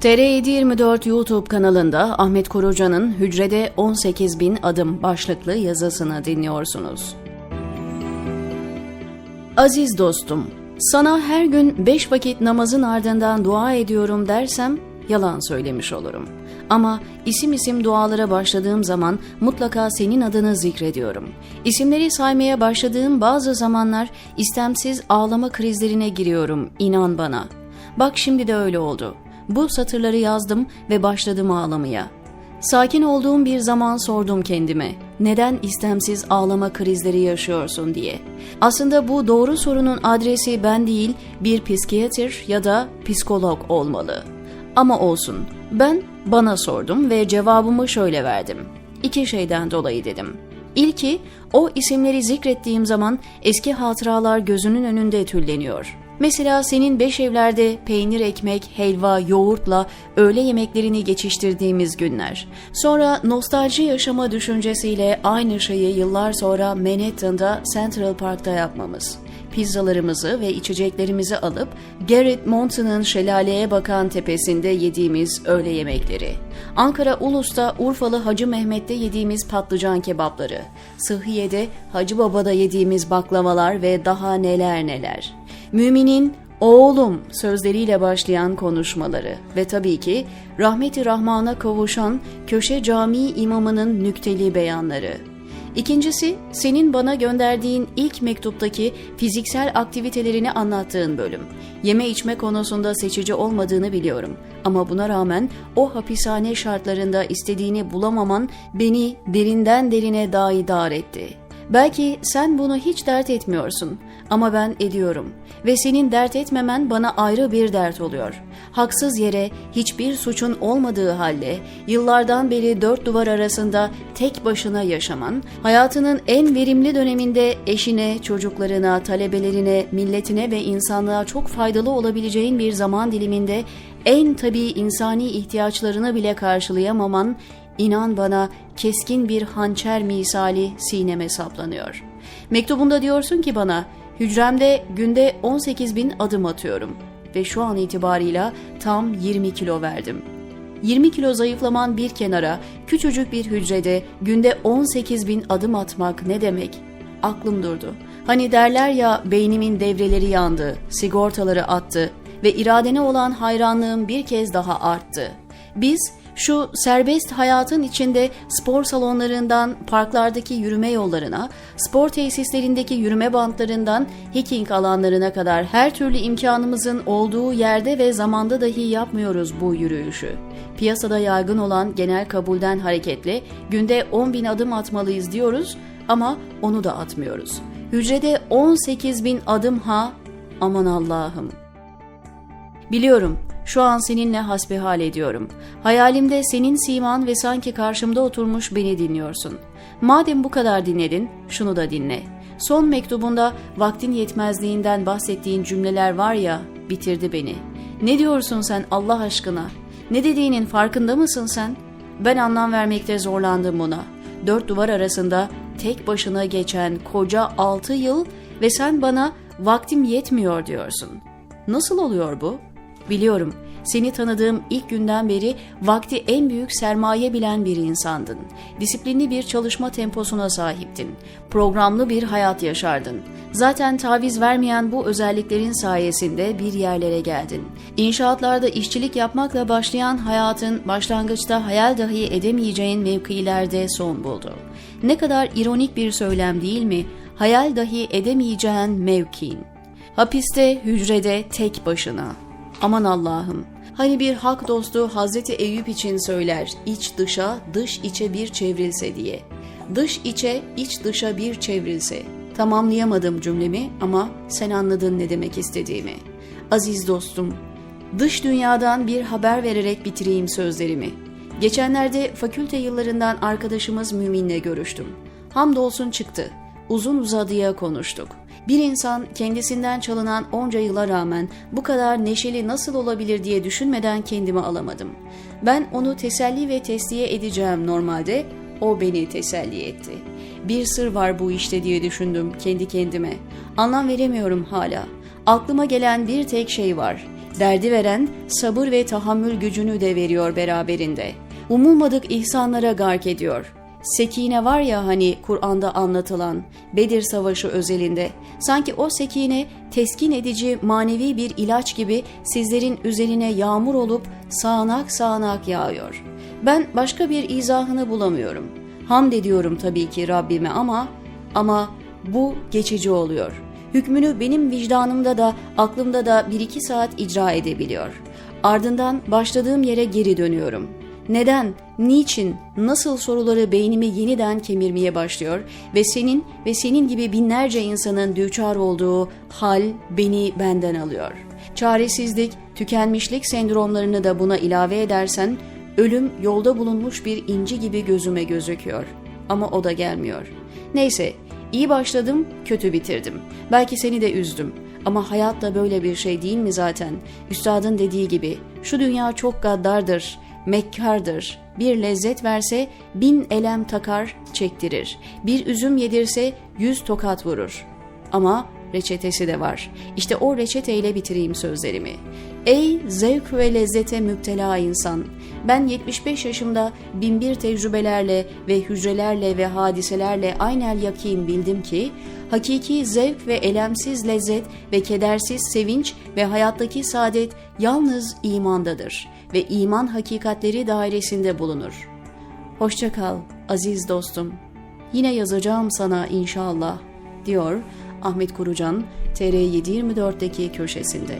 TR724 YouTube kanalında Ahmet Koruca'nın Hücrede 18 bin adım başlıklı yazısını dinliyorsunuz. Aziz dostum, sana her gün beş vakit namazın ardından dua ediyorum dersem yalan söylemiş olurum. Ama isim isim dualara başladığım zaman mutlaka senin adını zikrediyorum. İsimleri saymaya başladığım bazı zamanlar istemsiz ağlama krizlerine giriyorum, inan bana. Bak şimdi de öyle oldu. Bu satırları yazdım ve başladım ağlamaya. Sakin olduğum bir zaman sordum kendime. Neden istemsiz ağlama krizleri yaşıyorsun diye. Aslında bu doğru sorunun adresi ben değil, bir psikiyatr ya da psikolog olmalı. Ama olsun. Ben bana sordum ve cevabımı şöyle verdim. İki şeyden dolayı dedim. İlki, o isimleri zikrettiğim zaman eski hatıralar gözünün önünde tülleniyor. Mesela senin beş evlerde peynir, ekmek, helva, yoğurtla öğle yemeklerini geçiştirdiğimiz günler. Sonra nostalji yaşama düşüncesiyle aynı şeyi yıllar sonra Manhattan'da Central Park'ta yapmamız pizzalarımızı ve içeceklerimizi alıp Garrett Mountain'ın şelaleye bakan tepesinde yediğimiz öğle yemekleri. Ankara Ulus'ta Urfalı Hacı Mehmet'te yediğimiz patlıcan kebapları. Sıhhiye'de Hacı Baba'da yediğimiz baklavalar ve daha neler neler. Müminin oğlum sözleriyle başlayan konuşmaları ve tabii ki rahmeti rahmana kavuşan köşe cami imamının nükteli beyanları. İkincisi, senin bana gönderdiğin ilk mektuptaki fiziksel aktivitelerini anlattığın bölüm. Yeme içme konusunda seçici olmadığını biliyorum. Ama buna rağmen o hapishane şartlarında istediğini bulamaman beni derinden derine daidar etti. Belki sen bunu hiç dert etmiyorsun ama ben ediyorum ve senin dert etmemen bana ayrı bir dert oluyor. Haksız yere hiçbir suçun olmadığı halde yıllardan beri dört duvar arasında tek başına yaşaman, hayatının en verimli döneminde eşine, çocuklarına, talebelerine, milletine ve insanlığa çok faydalı olabileceğin bir zaman diliminde en tabii insani ihtiyaçlarını bile karşılayamaman İnan bana keskin bir hançer misali sineme saplanıyor. Mektubunda diyorsun ki bana, hücremde günde 18 bin adım atıyorum ve şu an itibarıyla tam 20 kilo verdim. 20 kilo zayıflaman bir kenara, küçücük bir hücrede günde 18 bin adım atmak ne demek? Aklım durdu. Hani derler ya beynimin devreleri yandı, sigortaları attı ve iradene olan hayranlığım bir kez daha arttı. Biz şu serbest hayatın içinde spor salonlarından parklardaki yürüme yollarına, spor tesislerindeki yürüme bantlarından hiking alanlarına kadar her türlü imkanımızın olduğu yerde ve zamanda dahi yapmıyoruz bu yürüyüşü. Piyasada yaygın olan genel kabulden hareketle günde 10 bin adım atmalıyız diyoruz ama onu da atmıyoruz. Hücrede 18 bin adım ha aman Allah'ım. Biliyorum şu an seninle hasbihal ediyorum. Hayalimde senin siman ve sanki karşımda oturmuş beni dinliyorsun. Madem bu kadar dinledin, şunu da dinle. Son mektubunda vaktin yetmezliğinden bahsettiğin cümleler var ya, bitirdi beni. Ne diyorsun sen Allah aşkına? Ne dediğinin farkında mısın sen? Ben anlam vermekte zorlandım buna. Dört duvar arasında tek başına geçen koca altı yıl ve sen bana vaktim yetmiyor diyorsun. Nasıl oluyor bu?'' Biliyorum, seni tanıdığım ilk günden beri vakti en büyük sermaye bilen bir insandın. Disiplinli bir çalışma temposuna sahiptin. Programlı bir hayat yaşardın. Zaten taviz vermeyen bu özelliklerin sayesinde bir yerlere geldin. İnşaatlarda işçilik yapmakla başlayan hayatın başlangıçta hayal dahi edemeyeceğin mevkilerde son buldu. Ne kadar ironik bir söylem değil mi? Hayal dahi edemeyeceğin mevkin. Hapiste, hücrede tek başına. Aman Allah'ım. Hani bir hak dostu Hazreti Eyüp için söyler, iç dışa, dış içe bir çevrilse diye. Dış içe, iç dışa bir çevrilse. Tamamlayamadım cümlemi ama sen anladın ne demek istediğimi. Aziz dostum, dış dünyadan bir haber vererek bitireyim sözlerimi. Geçenlerde fakülte yıllarından arkadaşımız Mümin'le görüştüm. Hamdolsun çıktı. Uzun uzadıya konuştuk. Bir insan kendisinden çalınan onca yıla rağmen bu kadar neşeli nasıl olabilir diye düşünmeden kendimi alamadım. Ben onu teselli ve tesliye edeceğim normalde, o beni teselli etti. Bir sır var bu işte diye düşündüm kendi kendime. Anlam veremiyorum hala. Aklıma gelen bir tek şey var. Derdi veren sabır ve tahammül gücünü de veriyor beraberinde. Umulmadık ihsanlara gark ediyor. Sekine var ya hani Kur'an'da anlatılan Bedir Savaşı özelinde sanki o sekine teskin edici manevi bir ilaç gibi sizlerin üzerine yağmur olup sağanak sağanak yağıyor. Ben başka bir izahını bulamıyorum. Hamd ediyorum tabii ki Rabbime ama ama bu geçici oluyor. Hükmünü benim vicdanımda da aklımda da bir iki saat icra edebiliyor. Ardından başladığım yere geri dönüyorum. Neden, niçin, nasıl soruları beynimi yeniden kemirmeye başlıyor ve senin ve senin gibi binlerce insanın düçar olduğu hal beni benden alıyor. Çaresizlik, tükenmişlik sendromlarını da buna ilave edersen ölüm yolda bulunmuş bir inci gibi gözüme gözüküyor. Ama o da gelmiyor. Neyse, iyi başladım, kötü bitirdim. Belki seni de üzdüm. Ama hayat da böyle bir şey değil mi zaten? Üstadın dediği gibi, şu dünya çok gaddardır, mekkardır. Bir lezzet verse bin elem takar, çektirir. Bir üzüm yedirse yüz tokat vurur. Ama reçetesi de var. İşte o reçeteyle bitireyim sözlerimi. Ey zevk ve lezzete müptela insan! Ben 75 yaşımda binbir tecrübelerle ve hücrelerle ve hadiselerle aynel yakin bildim ki, hakiki zevk ve elemsiz lezzet ve kedersiz sevinç ve hayattaki saadet yalnız imandadır ve iman hakikatleri dairesinde bulunur. Hoşça kal aziz dostum. Yine yazacağım sana inşallah, diyor Ahmet Kurucan TR724'deki köşesinde.